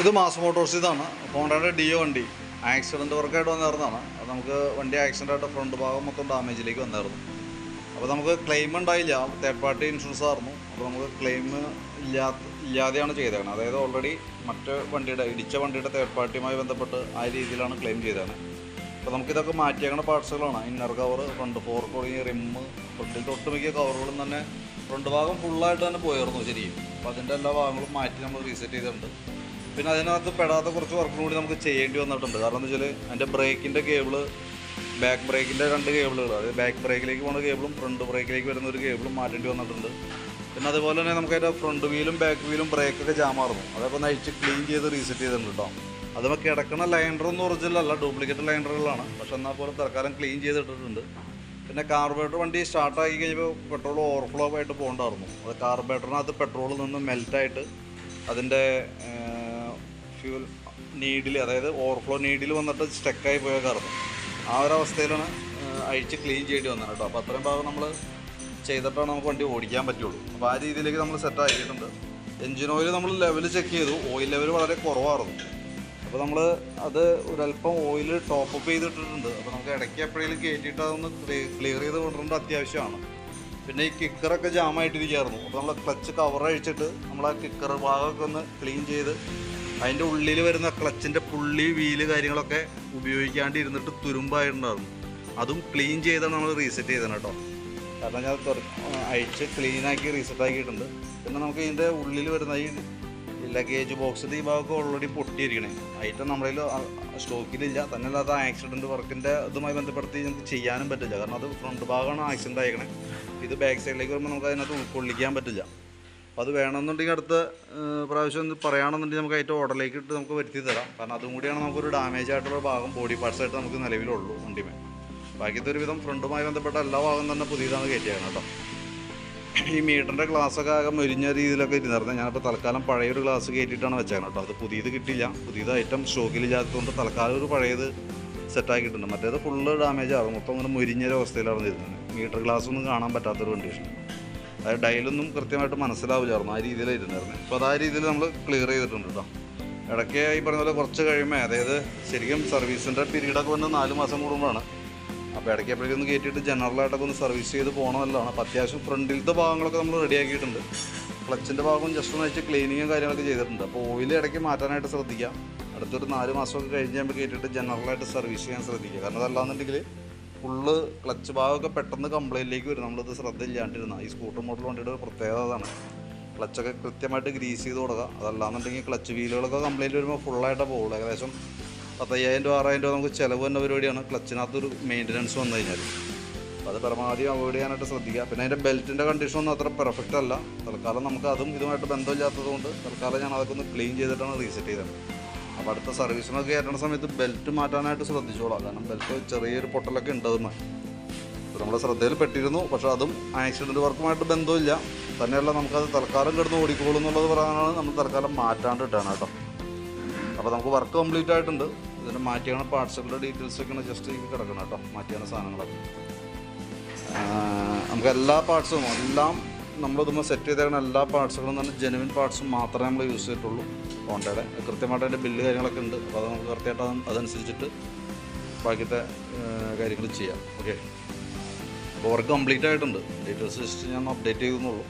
ഇത് mass Motors ഇതാണ് ഹോണ്ടയുടെ ഡിയോ വണ്ടി. ആക്സിഡന്റ് വർക്കായിട്ട് വന്നിരുന്നതാണ്. അത് നമുക്ക് വണ്ടി ആക്സിഡന്റ് ആയിട്ട് ഫ്രണ്ട് ഭാഗം മൊത്തം ഡാമേജിലേക്ക് വന്നായിരുന്നു അപ്പോൾ നമുക്ക് ക്ലെയിം ഉണ്ടായില്ല. തേർഡ് പാർട്ടി ഇൻഷുറൻസ് ആയിരുന്നു. അപ്പോൾ നമുക്ക് ക്ലെയിം ഇല്ലാത്ത ഇല്ലാതെയാണ് ചെയ്തേക്കുന്നത് അതായത് ഓൾറെഡി മറ്റ് വണ്ടിയുടെ ഇടിച്ച വണ്ടിയുടെ തേർഡ് പാർട്ടിയുമായി ബന്ധപ്പെട്ട് ആ രീതിയിലാണ് ക്ലെയിം ചെയ്തേക്കുന്നത് അപ്പോൾ നമുക്കിതൊക്കെ മാറ്റിയേക്കുന്ന പാർട്സുകളാണ് ഇന്നർ കവർ ഫ്രണ്ട് ഫോർ തുടങ്ങിയ റിമ്മ് ഫ്രണ്ടിൽ ഒട്ടുമിക്ക കവറുകളും തന്നെ ഫ്രണ്ട് ഭാഗം ഫുള്ളായിട്ട് തന്നെ പോയിരുന്നു ശരിക്കും. അപ്പോൾ അതിന്റെ എല്ലാ ഭാഗങ്ങളും മാറ്റി നമ്മൾ റീസെറ്റ് ചെയ്തിട്ടുണ്ട്. പിന്നെ അതിനകത്ത് പെടാത്ത കുറച്ച് വർക്കും കൂടി നമുക്ക് ചെയ്യേണ്ടി വന്നിട്ടുണ്ട്. കാരണം എന്താ വെച്ചാൽ എന്റെ ബ്രേക്കിന്റെ കേബിൾ ബാക്ക് ബ്രേക്കിന്റെ രണ്ട് കേബിളുകൾ അതായത് ബാക്ക് ബ്രേക്കിലേക്ക് പോകുന്ന കേബിളും ഫ്രണ്ട് ബ്രേക്കിലേക്ക് വരുന്ന ഒരു കേബിളും മാറ്റേണ്ടി വന്നിട്ടുണ്ട്. പിന്നെ അതുപോലെ തന്നെ നമുക്ക് അതിന്റെ ഫ്രണ്ട് വീലും ബാക്ക് വീലും ബ്രേക്കൊക്കെ ജാമാറുന്നു അതൊക്കെ നയിച്ച് ക്ലീൻ ചെയ്ത് റീസെറ്റ് ചെയ്തിട്ടുണ്ട് കേട്ടോ അതുമ്പോൾ കിടക്കുന്ന ലൈൻഡറൊന്നും ഒറിജിനലല്ല ഡ്യൂപ്ലിക്കേറ്റ് ലൈൻഡറുകളാണ് പക്ഷെ എന്നാൽ പോലും തൽക്കാലം ക്ലീൻ ചെയ്തിട്ടിട്ടുണ്ട്. പിന്നെ കാർബേറ്റർ വണ്ടി സ്റ്റാർട്ടാക്കി കഴിഞ്ഞപ്പോൾ പെട്രോൾ ഓവർഫ്ലോ ആയിട്ട് പോകണ്ടായിരുന്നു. അത് കാർബേറ്ററിനകത്ത് പെട്രോളിൽ നിന്ന് മെൽറ്റായിട്ട് അതിന്റെ ഫ്യൂൽ നീഡിൽ അതായത് ഓവർഫ്ലോ നീഡിൽ വന്നിട്ട് സ്റ്റക്കായി പോയ കാരണം ആ ഒരു അവസ്ഥയിലാണ് അഴിച്ച് ക്ലീൻ ചെയ്യേണ്ടി വന്നത് കേട്ടോ. അപ്പോൾ അത്രയും ഭാഗം നമ്മൾ ചെയ്തിട്ടാണ് നമുക്ക് വണ്ടി ഓടിക്കാൻ പറ്റുള്ളൂ. അപ്പോൾ ആ രീതിയിലേക്ക് നമ്മൾ സെറ്റ് ആക്കിയിട്ടുണ്ട്. എഞ്ചിൻ ഓയിൽ നമ്മൾ ലെവൽ ചെക്ക് ചെയ്തു. ഓയിൽ ലെവൽ വളരെ കുറവായിരുന്നു. അപ്പോൾ നമ്മൾ അത് ഒരല്പം ഓയിൽ ടോപ്പ് അപ്പ് ചെയ്തിട്ടിട്ടുണ്ട്. അപ്പോൾ നമുക്ക് ഇടയ്ക്ക് എപ്പോഴെങ്കിലും കയറ്റിയിട്ട് അതൊന്ന് ക്ലിയർ ചെയ്ത് കൊണ്ടുവരേണ്ട അത്യാവശ്യമാണ്. പിന്നെ ഈ കിക്കറൊക്കെ ജാമായിട്ടിരിക്കുകയായിരുന്നു അപ്പോൾ നമ്മൾ ക്ലച്ച് കവർ അഴിച്ചിട്ട് നമ്മൾ ആ കിക്കർ ഭാഗമൊക്കെ ഒന്ന് ക്ലീൻ ചെയ്ത് അതിന്റെ ഉള്ളിൽ വരുന്ന ക്ലച്ചിന്റെ പുള്ളി വീൽ കാര്യങ്ങളൊക്കെ ഉപയോഗിക്കാണ്ട് ഇരുന്നിട്ട് തുരുമ്പായിട്ടുണ്ടായിരുന്നു അതും ക്ലീൻ ചെയ്താണ് നമ്മൾ റീസെറ്റ് ചെയ്തത് കേട്ടോ. കാരണം ഞാൻ അഴിച്ച് ക്ലീനാക്കി റീസെറ്റ് ആക്കിയിട്ടുണ്ട്. പിന്നെ നമുക്ക് ഇതിന്റെ ഉള്ളിൽ വരുന്ന ഈ ലഗേജ് ബോക്സിന്റെ ഈ ഭാഗമൊക്കെ ഓൾറെഡി പൊട്ടിയിരിക്കണേ. ഐറ്റം നമ്മളിൽ സ്റ്റോക്കിലില്ല തന്നെ അത് ആക്സിഡന്റ് വർക്കിന്റെ ഇതുമായി ബന്ധപ്പെടുത്തി നമുക്ക് ചെയ്യാനും പറ്റില്ല. കാരണം അത് ഫ്രണ്ട് ഭാഗമാണ് ആക്സിഡന്റ് ആയിക്കണേ. ഇത് ബാക്ക് സൈഡിലേക്ക് വരുമ്പോൾ നമുക്ക് അതിനകത്ത് ഉൾക്കൊള്ളിക്കാൻ പറ്റില്ല. അപ്പോൾ അത് വേണമെന്നുണ്ടെങ്കിൽ അടുത്ത പ്രാവശ്യം ഒന്ന് പറയുകയാണെന്നുണ്ടെങ്കിൽ നമുക്ക് അതിന്റെ ഓർഡറിലേക്ക് ഇട്ട് നമുക്ക് വരുത്തി തരാം. കാരണം അതും കൂടിയാണ് നമുക്കൊരു ഡാമേജ് ആയിട്ടുള്ള ഭാഗം ബോഡി പാർട്സ് ആയിട്ട് നമുക്ക് നിലവിലുള്ളൂ വണ്ടിമേ ബാക്കിയത്തെ ഒരുവിധം ഫ്രണ്ടുമായി ബന്ധപ്പെട്ട എല്ലാ ഭാഗം തന്നെ പുതിയതാണ് കയറ്റിയാണ് കേട്ടോ. ഈ മീറ്ററിന്റെ ഗ്ലാസ്സൊക്കെ ആകെ മെരിഞ്ഞ രീതിയിലൊക്കെ ഇരുന്നിരുന്നത് ഞാനിപ്പോൾ തൽക്കാലം പഴയൊരു ഗ്ലാസ് കയറ്റിയിട്ടാണ് വെച്ചേക്കണം കേട്ടോ. അത് പുതിയത് കിട്ടില്ല പുതിയത് ഐറ്റം സ്റ്റോക്കിലില്ലാത്തതുകൊണ്ട് തൽക്കാലം ഒരു പഴയത് സെറ്റാക്കിയിട്ടുണ്ട് മറ്റേത് ഫുള്ള് ഡാമേജ് ആകും. മൊത്തം അങ്ങനെ മുരിഞ്ഞൊരു അവസ്ഥയിലാണ് ഇരുന്നത്. മീറ്റർ ഗ്ലാസ് ഒന്നും കാണാൻ പറ്റാത്തൊരു കണ്ടീഷൻ അതായത് ഡയലൊന്നും കൃത്യമായിട്ട് മനസ്സിലാവില്ലായിരുന്നു. ആ രീതിയിലായിരുന്നു അപ്പോൾ അത് ആ രീതിയിൽ നമ്മൾ ക്ലിയർ ചെയ്തിട്ടുണ്ട് കേട്ടോ ഇടയ്ക്ക് ഈ പറഞ്ഞ പോലെ കുറച്ച് കഴിയുമ്പോൾ അതായത് ശരിക്കും സർവീസിന്റെ പീരീഡൊക്കെ വന്ന് നാല് മാസം കൂടുമ്പോഴാണ്. അപ്പോൾ ഇടയ്ക്ക് എപ്പോഴേക്കും ഒന്ന് കയറ്റിയിട്ട് ജനറലായിട്ടൊക്കെ ഒന്ന് സർവീസ് ചെയ്ത് പോകണമെന്നല്ലാണ് അപ്പോൾ അത്യാവശ്യം ഫ്രണ്ടിലത്തെ ഭാഗങ്ങളൊക്കെ നമ്മൾ റെഡിയാക്കിയിട്ടുണ്ട് ക്ലച്ചിന്റെ ഭാഗം ജസ്റ്റ് ഒന്ന് വെച്ച് ക്ലീനിങ്ങും കാര്യങ്ങളൊക്കെ ചെയ്തിട്ടുണ്ട്. അപ്പോൾ ഓയിൽ ഇടയ്ക്ക് മാറ്റാനായിട്ട് ശ്രദ്ധിക്കുക അടുത്തൊരു നാല് മാസമൊക്കെ കഴിഞ്ഞ് കഴിയുമ്പോൾ കയറ്റിയിട്ട് ജനറലായിട്ട് സർവീസ് ചെയ്യാൻ ശ്രദ്ധിക്കുക. കാരണം അതല്ലാന്നുണ്ടെങ്കിൽ ഫുള്ള് ക്ലച്ച് ഭാഗമൊക്കെ പെട്ടെന്ന് കംപ്ലൈന്റിലേക്ക് വരും. നമ്മളിത് ശ്രദ്ധയില്ലാണ്ടിരുന്ന. ഈ സ്കൂട്ടർ മോഡൽ വണ്ടിയുടെ ഒരു പ്രത്യേകത അതാണ്. ക്ലച്ചൊക്കെ കൃത്യമായിട്ട് ഗ്രീസ് ചെയ്ത് കൊടുക്കുക. അതല്ലാന്നുണ്ടെങ്കിൽ ക്ലച്ച് വീലുകളൊക്കെ കംപ്ലൈന്റ് വരുമ്പോൾ ഫുള്ളായിട്ടേ പോകുള്ളൂ ഏകദേശം പത്തയ്യായിരം രൂപ ആറായിരം രൂപ നമുക്ക് ചിലവ് തന്നെ പരിപാടിയാണ്. ക്ലച്ചിനകത്തൊരു മെയിന്റനൻസ് വന്നു കഴിഞ്ഞാൽ അത് പരമാവധി അവോയ്ഡ് ചെയ്യാനായിട്ട് ശ്രദ്ധിക്കുക. പിന്നെ അതിന്റെ ബെൽറ്റിന്റെ കണ്ടീഷൻ ഒന്നും അത്ര പെർഫെക്റ്റ് അല്ല. തൽക്കാലം നമുക്ക് അതും ഇതുമായിട്ട് ബന്ധമില്ലാത്തതുകൊണ്ട് തൽക്കാലം ഞാൻ അതൊക്കെ ഒന്ന് ക്ലീൻ ചെയ്തിട്ടാണ് റീസെറ്റ് ചെയ്തത്. അപ്പോൾ അടുത്ത സർവീസിനൊക്കെ ഏറ്റണ സമയത്ത് ബെൽറ്റ് മാറ്റാനായിട്ട് ശ്രദ്ധിച്ചോളാം. കാരണം ബെൽറ്റ് ചെറിയൊരു പൊട്ടലൊക്കെ ഉണ്ട് നമ്മുടെ ശ്രദ്ധയിൽ പെട്ടിരുന്നു. പക്ഷേ അതും ആക്സിഡന്റ് വർക്കുമായിട്ട് ബന്ധമില്ല തന്നെയല്ല നമുക്കത് തൽക്കാലം കിടന്ന് ഓടിക്കോളൂ എന്നുള്ളത് പറയാനാണ് നമ്മൾ തൽക്കാലം മാറ്റാണ്ട് ഇട്ടാണ് കേട്ടോ. അപ്പോൾ നമുക്ക് വർക്ക് കംപ്ലീറ്റ് ആയിട്ടുണ്ട്. ഇതിന് മാറ്റിയാണ് പാർട്സുകളുടെ ഡീറ്റെയിൽസ് ഒക്കെ ജസ്റ്റ് ഈ കിടക്കണം കേട്ടോ. മാറ്റിയാണ് സാധനങ്ങളൊക്കെ. നമുക്ക് എല്ലാ പാർട്സും എല്ലാം നമ്മളിതുമ്പോൾ സെറ്റ് ചെയ്തേക്കുന്ന എല്ലാ പാർട്സുകളും തന്നെ ജെനുവിൻ പാർട്സും മാത്രമേ നമ്മൾ യൂസ് ചെയ്തിട്ടുള്ളൂ. ഹോണ്ടയുടെ കൃത്യമായിട്ട് അതിന്റെ ബില്ല് കാര്യങ്ങളൊക്കെ ഉണ്ട്. അപ്പോൾ അത് നമുക്ക് കൃത്യമായിട്ട് അതനുസരിച്ചിട്ട് ബാക്കിയത്തെ കാര്യങ്ങൾ ചെയ്യാം. ഓക്കെ അപ്പോൾ വർക്ക് കംപ്ലീറ്റ് ആയിട്ടുണ്ട്. ഡീറ്റെയിൽസ് ജസ്റ്റ് ഞാൻ അപ്ഡേറ്റ് ചെയ്തെന്നുള്ളൂ.